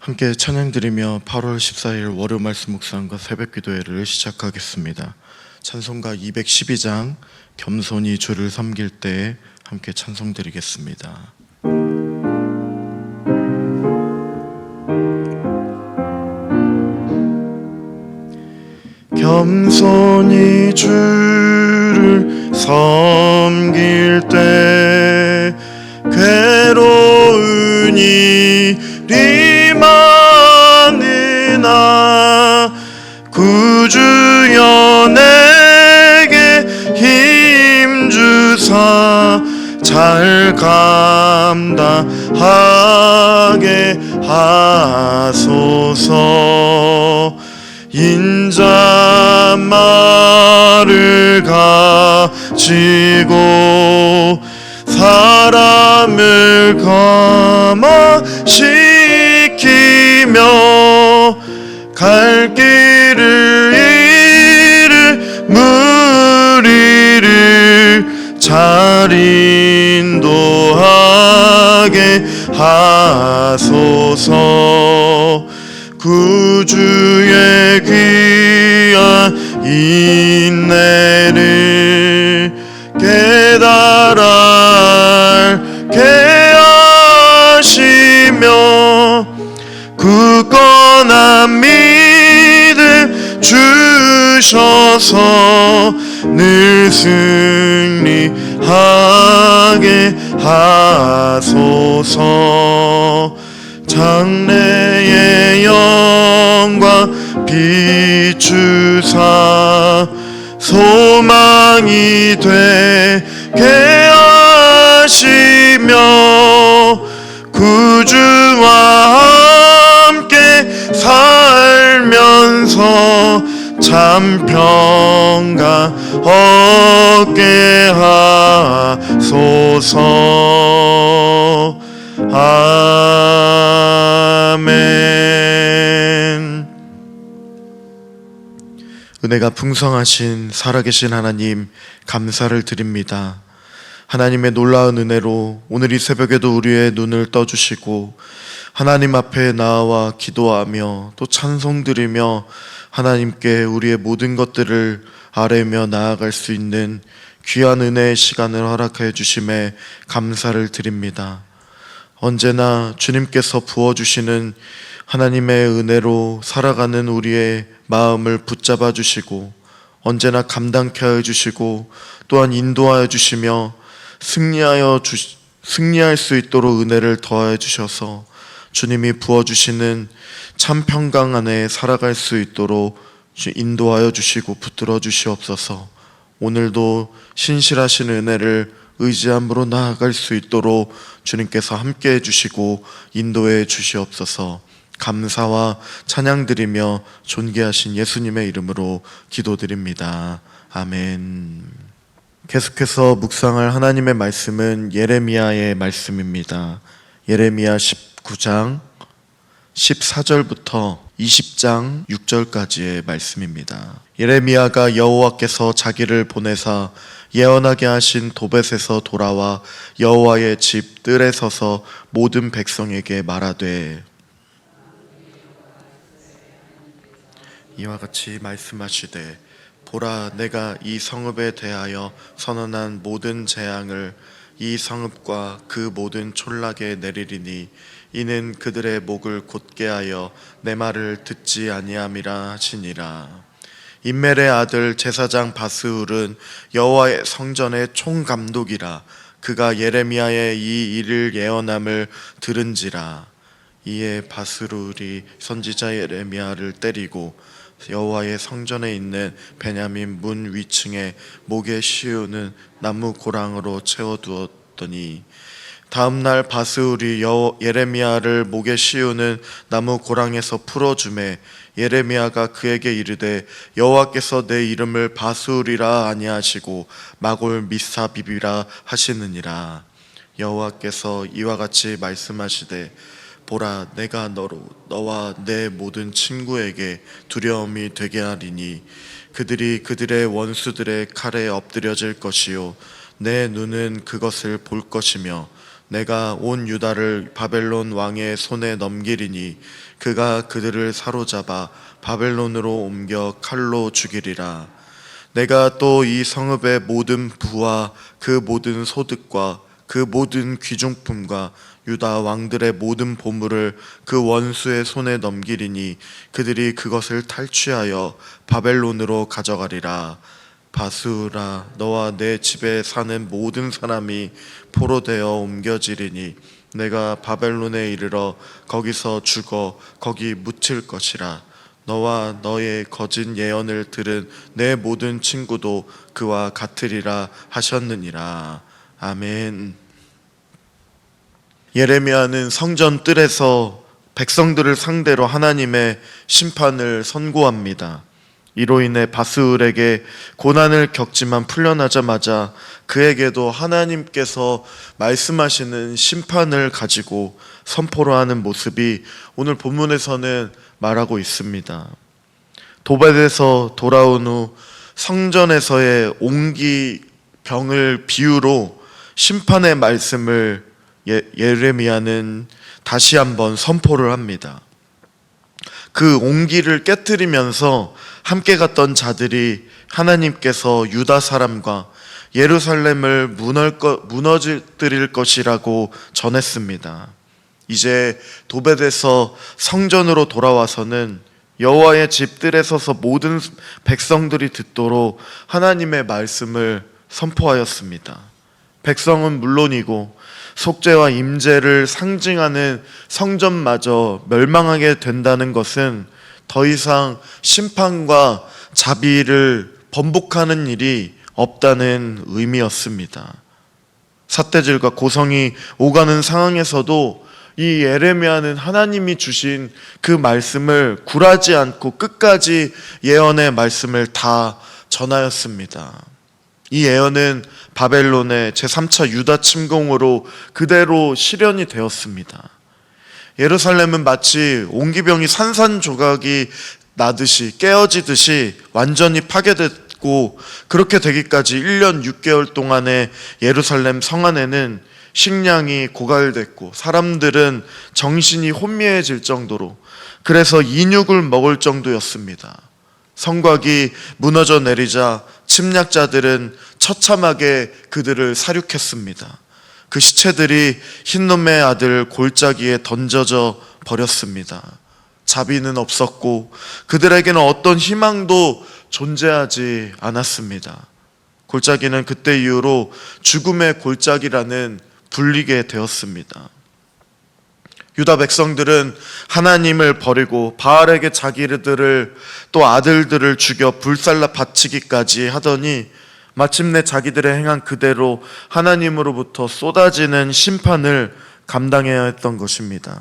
함께 찬양 드리며 8월 14일 월요 말씀 묵상과 새벽 기도회를 시작하겠습니다. 찬송가 212장 겸손히 주를 섬길 때 함께 찬송 드리겠습니다. 겸손히 주를 섬길 때 괴로운 일이 잘 감당하게 하소서. 인자말을 가지고 사람을 감화시키며 갈 길을 잃을 무리를 잘 인도 하게 하소서. 구주의 귀한 인내를 깨달아 알게 하시며 굳건한 믿음 주셔서 늘 승리하게 하소서. 장래의 영광 비추사. 소망이 되게 하시며 구주와 함께 살면서 참 평강 얻게 하소서 아멘 은혜가 풍성하신 살아계신 하나님 감사를 드립니다. 하나님의 놀라운 은혜로 오늘 이 새벽에도 우리의 눈을 떠주시고 하나님 앞에 나와 기도하며 또 찬송 드리며 하나님께 우리의 모든 것들을 아뢰며 나아갈 수 있는 귀한 은혜의 시간을 허락해 주심에 감사를 드립니다. 언제나 주님께서 부어주시는 하나님의 은혜로 살아가는 우리의 마음을 붙잡아 주시고 언제나 감당케 하여 주시고 또한 인도하여 주시며 승리하여 주, 승리할 수 있도록 은혜를 더하여 주셔서 주님이 부어 주시는 참 평강 안에 살아갈 수 있도록 주- 인도하여 주시고 붙들어 주시옵소서. 오늘도 신실하신 은혜를 의지함으로 나아갈 수 있도록 주님께서 함께 해주시고 인도해 주시옵소서 감사와 찬양드리며 존귀하신 예수님의 이름으로 기도드립니다. 아멘. 계속해서 묵상할 하나님의 말씀은 예레미야의 말씀입니다. 예레미야 19장 14절부터 20장 6절까지의 말씀입니다. 예레미야가 여호와께서 자기를 보내사 예언하게 하신 도벳에서 돌아와 여호와의 집 뜰에 서서 모든 백성에게 말하되 이와 같이 말씀하시되 보라 내가 이 성읍에 대하여 선언한 모든 재앙을 이 성읍과 그 모든 촌락에 내리리니 이는 그들의 목을 곧게 하여 내 말을 듣지 아니함이라 하시니라. 인멜의 아들 제사장 바스울은 여호와의 성전의 총감독이라 그가 예레미야의 이 일을 예언함을 들은지라. 이에 바스룰이 선지자 예레미야를 때리고 여호와의 성전에 있는 베냐민 문 위층에 목에 씌우는 나무 고랑으로 채워 두었더니 다음 날 바스울이 여 예레미야를 목에 씌우는 나무 고랑에서 풀어 주매 예레미야가 그에게 이르되 여호와께서 내 이름을 바스울이라 아니하시고 마골 미사비비라 하시느니라. 여호와께서 이와 같이 말씀하시되 보라 내가 너로 너와 내 모든 친구에게 두려움이 되게 하리니 그들이 그들의 원수들의 칼에 엎드려질 것이요 내 눈은 그것을 볼 것이며 내가 온 유다를 바벨론 왕의 손에 넘기리니 그가 그들을 사로잡아 바벨론으로 옮겨 칼로 죽이리라. 내가 또 이 성읍의 모든 부와 그 모든 소득과 그 모든 귀중품과 유다 왕들의 모든 보물을 그 원수의 손에 넘기리니 그들이 그것을 탈취하여 바벨론으로 가져가리라. 바수라 너와 내 집에 사는 모든 사람이 포로되어 옮겨지리니 내가 바벨론에 이르러 거기서 죽어 거기 묻힐 것이라. 너와 너의 거짓 예언을 들은 내 모든 친구도 그와 같으리라 하셨느니라. 아멘. 예레미야는 성전 뜰에서 백성들을 상대로 하나님의 심판을 선고합니다. 이로 인해 바스울에게 고난을 겪지만 풀려나자마자 그에게도 하나님께서 말씀하시는 심판을 가지고 선포를 하는 모습이 오늘 본문에서는 말하고 있습니다. 도발에서 돌아온 후 성전에서의 옹기 병을 비유로 심판의 말씀을 예, 예레미야는 다시 한번 선포를 합니다. 그 옹기를 깨뜨리면서 함께 갔던 자들이 하나님께서 유다 사람과 예루살렘을 무너뜨릴 것이라고 전했습니다. 이제 도벳에서 성전으로 돌아와서는 여호와의 집들에 서서 모든 백성들이 듣도록 하나님의 말씀을 선포하였습니다. 백성은 물론이고 속죄와 임재를 상징하는 성전마저 멸망하게 된다는 것은 더 이상 심판과 자비를 번복하는 일이 없다는 의미였습니다. 삿대질과 고성이 오가는 상황에서도 이 예레미야는 하나님이 주신 그 말씀을 굴하지 않고 끝까지 예언의 말씀을 다 전하였습니다. 이 예언은 바벨론의 제3차 유다 침공으로 그대로 실현이 되었습니다. 예루살렘은 마치 옹기병이 산산조각이 나듯이 깨어지듯이 완전히 파괴됐고 그렇게 되기까지 1년 6개월 동안의 예루살렘 성 안에는 식량이 고갈됐고 사람들은 정신이 혼미해질 정도로 그래서 인육을 먹을 정도였습니다. 성곽이 무너져 내리자 침략자들은 처참하게 그들을 사륙했습니다. 그 시체들이 흰놈의 아들 골짜기에 던져져 버렸습니다. 자비는 없었고 그들에게는 어떤 희망도 존재하지 않았습니다. 골짜기는 그때 이후로 죽음의 골짜기라는 불리게 되었습니다. 유다 백성들은 하나님을 버리고 바알에게 자기들을 또 아들들을 죽여 불살라 바치기까지 하더니 마침내 자기들의 행한 그대로 하나님으로부터 쏟아지는 심판을 감당해야 했던 것입니다.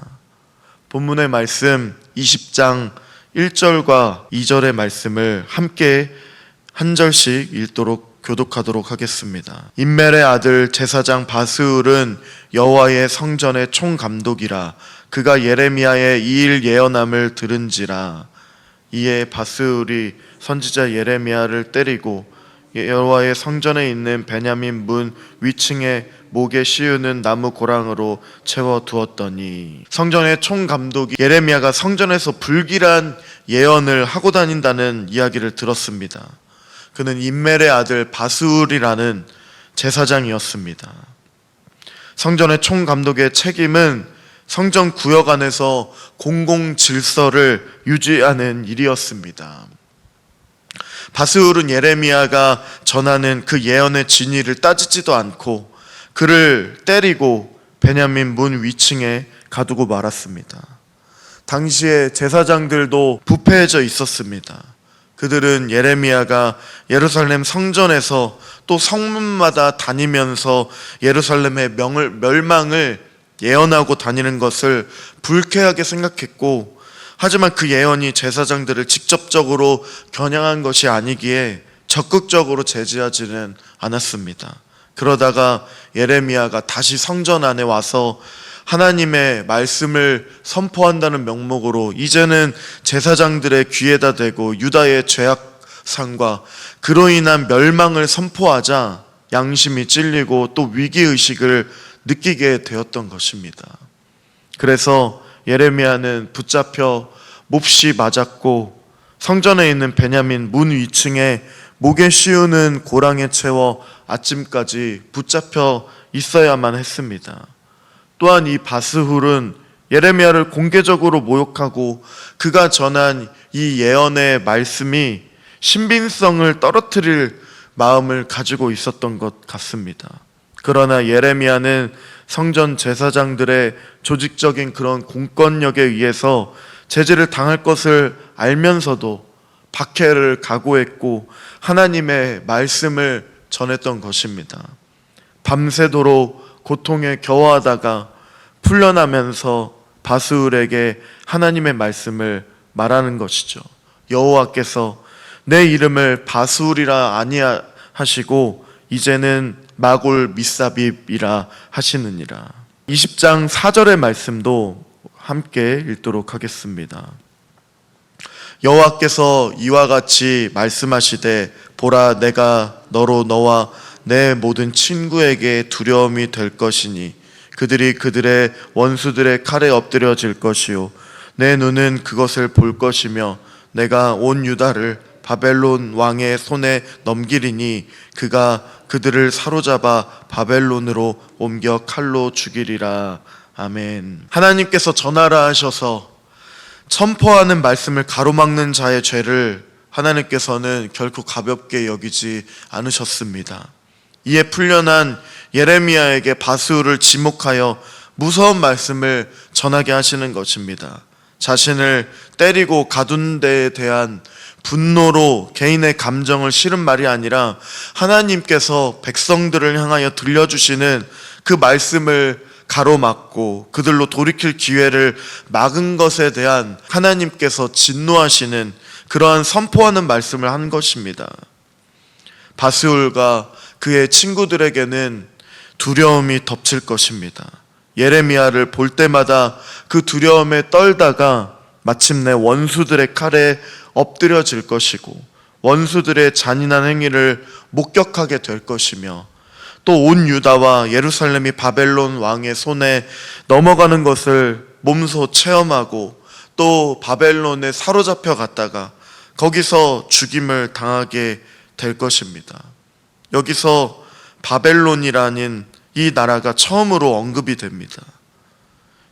본문의 말씀 20장 1절과 2절의 말씀을 함께 한 절씩 읽도록 교독하도록 하겠습니다. 인멜의 아들 제사장 바스울은 여호와의 성전의 총감독이라 그가 예레미야의 이 일 예언함을 들은지라 이에 바스울이 선지자 예레미야를 때리고 여호와의 성전에 있는 베냐민 문 위층에 목에 씌우는 나무 고랑으로 채워 두었더니 성전의 총감독이 예레미야가 성전에서 불길한 예언을 하고 다닌다는 이야기를 들었습니다. 그는 인멜의 아들 바스울이라는 제사장이었습니다. 성전의 총감독의 책임은 성전 구역 안에서 공공 질서를 유지하는 일이었습니다. 바스울은 예레미야가 전하는 그 예언의 진위를 따지지도 않고 그를 때리고 베냐민 문 위층에 가두고 말았습니다. 당시에 제사장들도 부패해져 있었습니다. 그들은 예레미야가 예루살렘 성전에서 또 성문마다 다니면서 예루살렘의 명을, 멸망을 예언하고 다니는 것을 불쾌하게 생각했고 하지만 그 예언이 제사장들을 직접적으로 겨냥한 것이 아니기에 적극적으로 제지하지는 않았습니다. 그러다가 예레미야가 다시 성전 안에 와서 하나님의 말씀을 선포한다는 명목으로 이제는 제사장들의 귀에다 대고 유다의 죄악상과 그로 인한 멸망을 선포하자 양심이 찔리고 또 위기의식을 느끼게 되었던 것입니다. 그래서 예레미야는 붙잡혀 몹시 맞았고 성전에 있는 베냐민 문 위층에 목에 씌우는 고랑에 채워 아침까지 붙잡혀 있어야만 했습니다. 또한 이 바스훌은 예레미야를 공개적으로 모욕하고 그가 전한 이 예언의 말씀이 신빙성을 떨어뜨릴 마음을 가지고 있었던 것 같습니다. 그러나 예레미야는 성전 제사장들의 조직적인 그런 공권력에 의해서 제재를 당할 것을 알면서도 박해를 각오했고 하나님의 말씀을 전했던 것입니다. 밤새도록 고통에 겨워하다가 풀려나면서 바스울에게 하나님의 말씀을 말하는 것이죠. 여호와께서 내 이름을 바스울이라 아니하시고 이제는 마골 미사빕이라 하시느니라. 20장 4절의 말씀도 함께 읽도록 하겠습니다. 여호와께서 이와 같이 말씀하시되 보라 내가 너로 너와 내 모든 친구에게 두려움이 될 것이니 그들이 그들의 원수들의 칼에 엎드려질 것이요 내 눈은 그것을 볼 것이며 내가 온 유다를 바벨론 왕의 손에 넘기리니 그가 그들을 사로잡아 바벨론으로 옮겨 칼로 죽이리라 아멘 하나님께서 전하라 하셔서 선포하는 말씀을 가로막는 자의 죄를 하나님께서는 결코 가볍게 여기지 않으셨습니다. 이에 풀려난 예레미야에게 바스울을 지목하여 무서운 말씀을 전하게 하시는 것입니다. 자신을 때리고 가둔 데에 대한 분노로 개인의 감정을 실은 말이 아니라 하나님께서 백성들을 향하여 들려주시는 그 말씀을 가로막고 그들로 돌이킬 기회를 막은 것에 대한 하나님께서 진노하시는 그러한 선포하는 말씀을 한 것입니다. 바스울과 그의 친구들에게는 두려움이 덮칠 것입니다. 예레미야를 볼 때마다 그 두려움에 떨다가 마침내 원수들의 칼에 엎드려질 것이고 원수들의 잔인한 행위를 목격하게 될 것이며 또 온 유다와 예루살렘이 바벨론 왕의 손에 넘어가는 것을 몸소 체험하고 또 바벨론에 사로잡혀 갔다가 거기서 죽임을 당하게 될 것입니다. 여기서 바벨론이라는 이 나라가 처음으로 언급이 됩니다.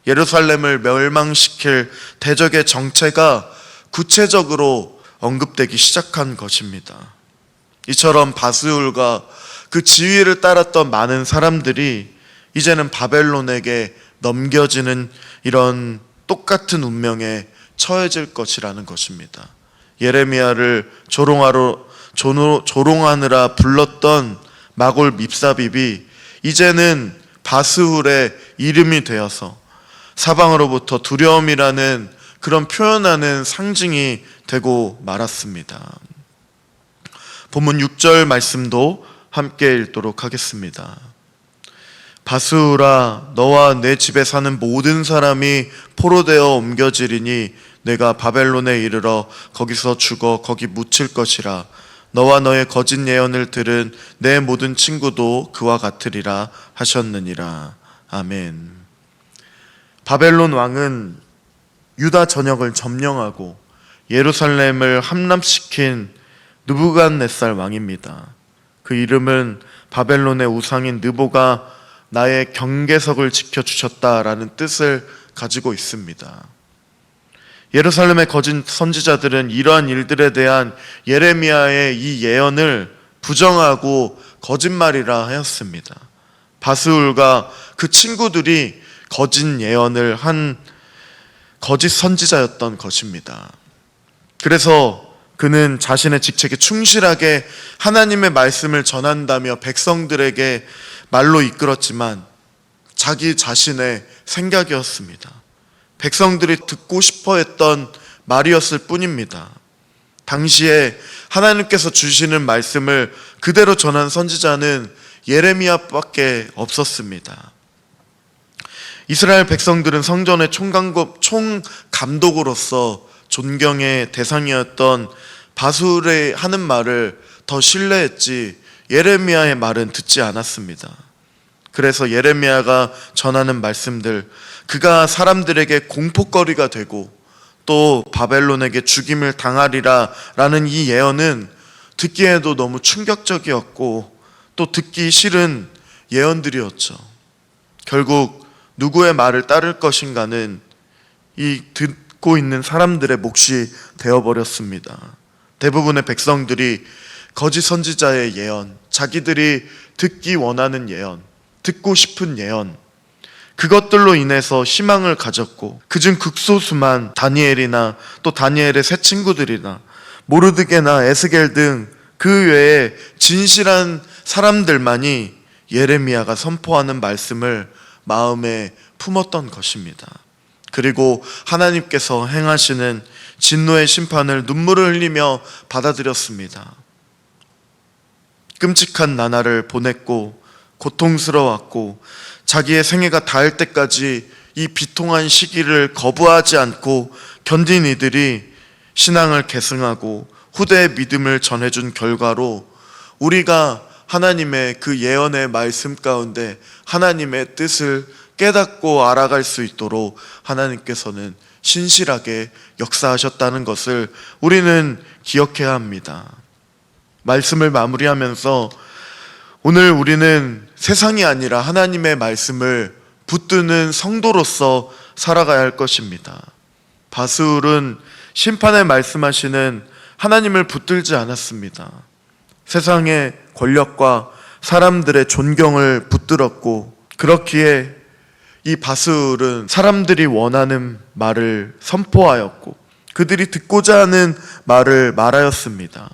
예루살렘을 멸망시킬 대적의 정체가 구체적으로 언급되기 시작한 것입니다. 이처럼 바스울과 그 지위를 따랐던 많은 사람들이 이제는 바벨론에게 넘겨지는 이런 똑같은 운명에 처해질 것이라는 것입니다. 예레미야를 조롱하러 조롱하느라 불렀던 마골 밉사빕이 이제는 바스울의 이름이 되어서 사방으로부터 두려움이라는 그런 표현하는 상징이 되고 말았습니다. 본문 6절 말씀도 함께 읽도록 하겠습니다. 바스우라 너와 내 집에 사는 모든 사람이 포로되어 옮겨지리니 내가 바벨론에 이르러 거기서 죽어 거기 묻힐 것이라 너와 너의 거짓 예언을 들은 내 모든 친구도 그와 같으리라 하셨느니라 아멘 바벨론 왕은 유다 전역을 점령하고 예루살렘을 함락시킨 느부갓네살 왕입니다. 그 이름은 바벨론의 우상인 느보가 나의 경계석을 지켜주셨다라는 뜻을 가지고 있습니다. 예루살렘의 거짓 선지자들은 이러한 일들에 대한 예레미야의 이 예언을 부정하고 거짓말이라 하였습니다. 바스울과 그 친구들이 거짓 예언을 한 거짓 선지자였던 것입니다. 그래서 그는 자신의 직책에 충실하게 하나님의 말씀을 전한다며 백성들에게 말로 이끌었지만 자기 자신의 생각이었습니다. 백성들이 듣고 싶어 했던 말이었을 뿐입니다. 당시에 하나님께서 주시는 말씀을 그대로 전한 선지자는 예레미야밖에 없었습니다. 이스라엘 백성들은 성전의 총감독, 총감독으로서 존경의 대상이었던 바술의 하는 말을 더 신뢰했지 예레미야의 말은 듣지 않았습니다. 그래서 예레미야가 전하는 말씀들, 그가 사람들에게 공포거리가 되고 또 바벨론에게 죽임을 당하리라 라는 이 예언은 듣기에도 너무 충격적이었고 또 듣기 싫은 예언들이었죠. 결국 누구의 말을 따를 것인가는 이 듣고 있는 사람들의 몫이 되어버렸습니다. 대부분의 백성들이 거짓 선지자의 예언, 자기들이 듣기 원하는 예언, 듣고 싶은 예언, 그것들로 인해서 희망을 가졌고 그중 극소수만 다니엘이나 또 다니엘의 새 친구들이나 모르드게나 에스겔 등 그 외에 진실한 사람들만이 예레미야가 선포하는 말씀을 마음에 품었던 것입니다. 그리고 하나님께서 행하시는 진노의 심판을 눈물을 흘리며 받아들였습니다. 끔찍한 나날을 보냈고 고통스러웠고 자기의 생애가 닿을 때까지 이 비통한 시기를 거부하지 않고 견딘 이들이 신앙을 계승하고 후대의 믿음을 전해준 결과로 우리가 하나님의 그 예언의 말씀 가운데 하나님의 뜻을 깨닫고 알아갈 수 있도록 하나님께서는 신실하게 역사하셨다는 것을 우리는 기억해야 합니다. 말씀을 마무리하면서 오늘 우리는 세상이 아니라 하나님의 말씀을 붙드는 성도로서 살아가야 할 것입니다. 바스울은 심판에 말씀하시는 하나님을 붙들지 않았습니다. 세상의 권력과 사람들의 존경을 붙들었고 그렇기에 이 바스울은 사람들이 원하는 말을 선포하였고 그들이 듣고자 하는 말을 말하였습니다.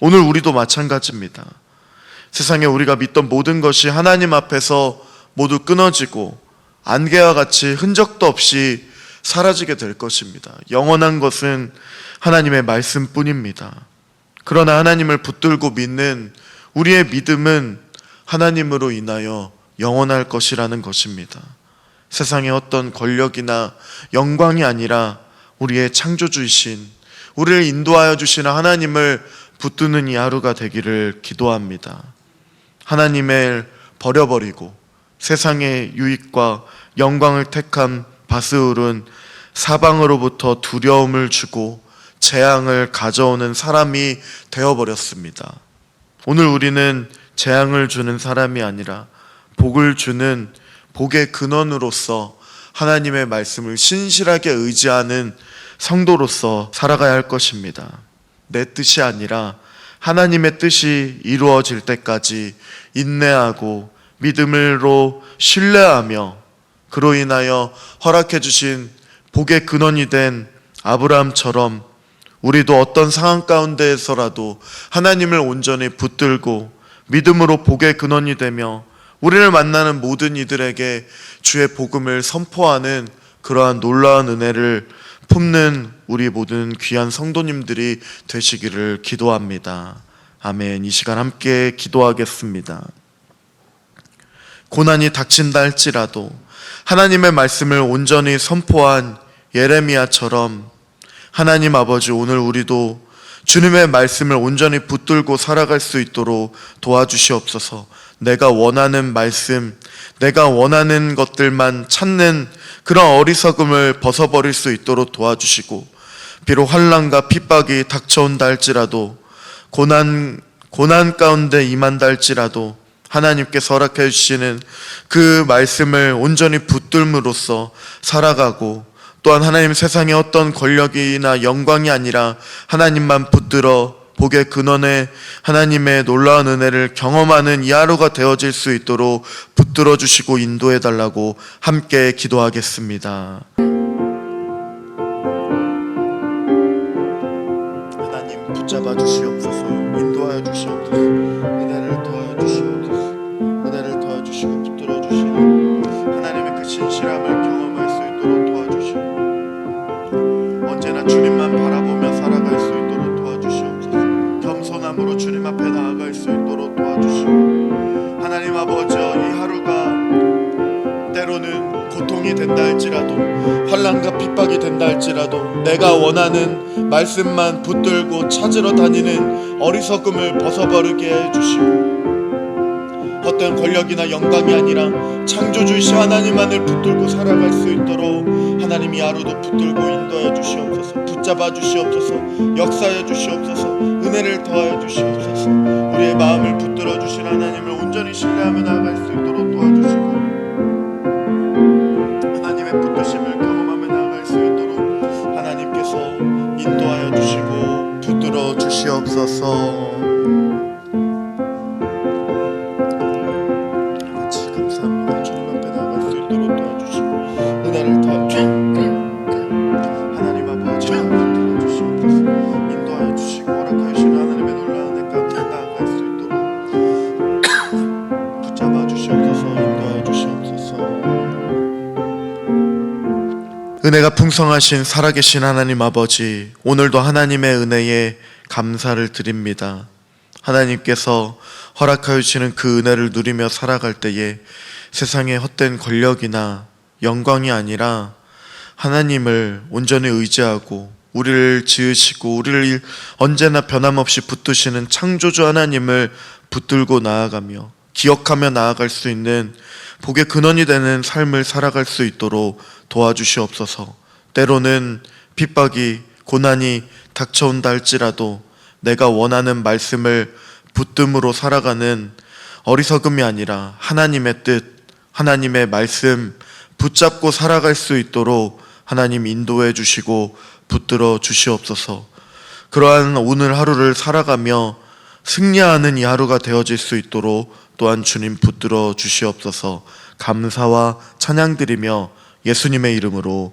오늘 우리도 마찬가지입니다. 세상에 우리가 믿던 모든 것이 하나님 앞에서 모두 끊어지고 안개와 같이 흔적도 없이 사라지게 될 것입니다. 영원한 것은 하나님의 말씀뿐입니다. 그러나 하나님을 붙들고 믿는 우리의 믿음은 하나님으로 인하여 영원할 것이라는 것입니다. 세상의 어떤 권력이나 영광이 아니라 우리의 창조주이신 우리를 인도하여 주시는 하나님을 붙드는 이 하루가 되기를 기도합니다. 하나님을 버려버리고 세상의 유익과 영광을 택한 바스울은 사방으로부터 두려움을 주고 재앙을 가져오는 사람이 되어버렸습니다. 오늘 우리는 재앙을 주는 사람이 아니라 복을 주는 복의 근원으로서 하나님의 말씀을 신실하게 의지하는 성도로서 살아가야 할 것입니다. 내 뜻이 아니라 하나님의 뜻이 이루어질 때까지 인내하고 믿음으로 신뢰하며 그로 인하여 허락해 주신 복의 근원이 된 아브라함처럼 우리도 어떤 상황 가운데에서라도 하나님을 온전히 붙들고 믿음으로 복의 근원이 되며 우리를 만나는 모든 이들에게 주의 복음을 선포하는 그러한 놀라운 은혜를 품는 우리 모든 귀한 성도님들이 되시기를 기도합니다. 아멘. 이 시간 함께 기도하겠습니다. 고난이 닥친다 할지라도 하나님의 말씀을 온전히 선포한 예레미야처럼 하나님 아버지 오늘 우리도 주님의 말씀을 온전히 붙들고 살아갈 수 있도록 도와주시옵소서. 내가 원하는 말씀, 내가 원하는 것들만 찾는 그런 어리석음을 벗어버릴 수 있도록 도와주시고, 비록 환란과 핍박이 닥쳐온다 할지라도, 고난, 고난 가운데 임한다 할지라도, 하나님께서 허락해 주시는 그 말씀을 온전히 붙들므로써 살아가고, 또한 하나님 세상의 어떤 권력이나 영광이 아니라 하나님만 붙들어 복의 근원에 하나님의 놀라운 은혜를 경험하는 이 하루가 되어질 수 있도록 붙들어 주시고 인도해 달라고 함께 기도하겠습니다. 하나님 붙잡아 주시옵소서 인도하여 주시옵소서 주님만 바라보며 살아갈 수 있도록 도와주시옵소서. 겸손함으로 주님 앞에 나아갈 수 있도록 도와주시고 하나님 아버지여 이 하루가 때로는 고통이 된다 할지라도 환란과 핍박이 된다 할지라도 내가 원하는 말씀만 붙들고 찾으러 다니는 어리석음을 벗어버리게 해 주시고 헛된 권력이나 영광이 아니라 창조주이신 하나님만을 붙들고 살아갈 수 있도록 하나님 이 하루도 붙들고 인도하여 주시옵소서 붙잡아 주시옵소서 역사하여 주시옵소서 은혜를 더하여 주시옵소서. 우리의 마음을 붙들어 주신 하나님을 온전히 신뢰하며 나아갈 수 있도록 도와주시고 하나님의 붙드심을 경험하며 나아갈 수 있도록 하나님께서 인도하여 주시고 붙들어 주시옵소서 풍성하신 살아계신 하나님 아버지, 오늘도 하나님의 은혜에 감사를 드립니다. 하나님께서 허락하여 주시는 그 은혜를 누리며 살아갈 때에 세상의 헛된 권력이나 영광이 아니라 하나님을 온전히 의지하고 우리를 지으시고 우리를 언제나 변함없이 붙드시는 창조주 하나님을 붙들고 나아가며 기억하며 나아갈 수 있는 복의 근원이 되는 삶을 살아갈 수 있도록 도와주시옵소서. 때로는 핍박이 고난이 닥쳐온다 할지라도 내가 원하는 말씀을 붙듦으로 살아가는 어리석음이 아니라 하나님의 뜻, 하나님의 말씀 붙잡고 살아갈 수 있도록 하나님 인도해 주시고 붙들어 주시옵소서. 그러한 오늘 하루를 살아가며 승리하는 이 하루가 되어질 수 있도록 또한 주님 붙들어 주시옵소서 감사와 찬양 드리며 예수님의 이름으로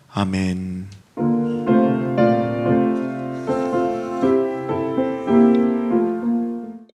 아멘.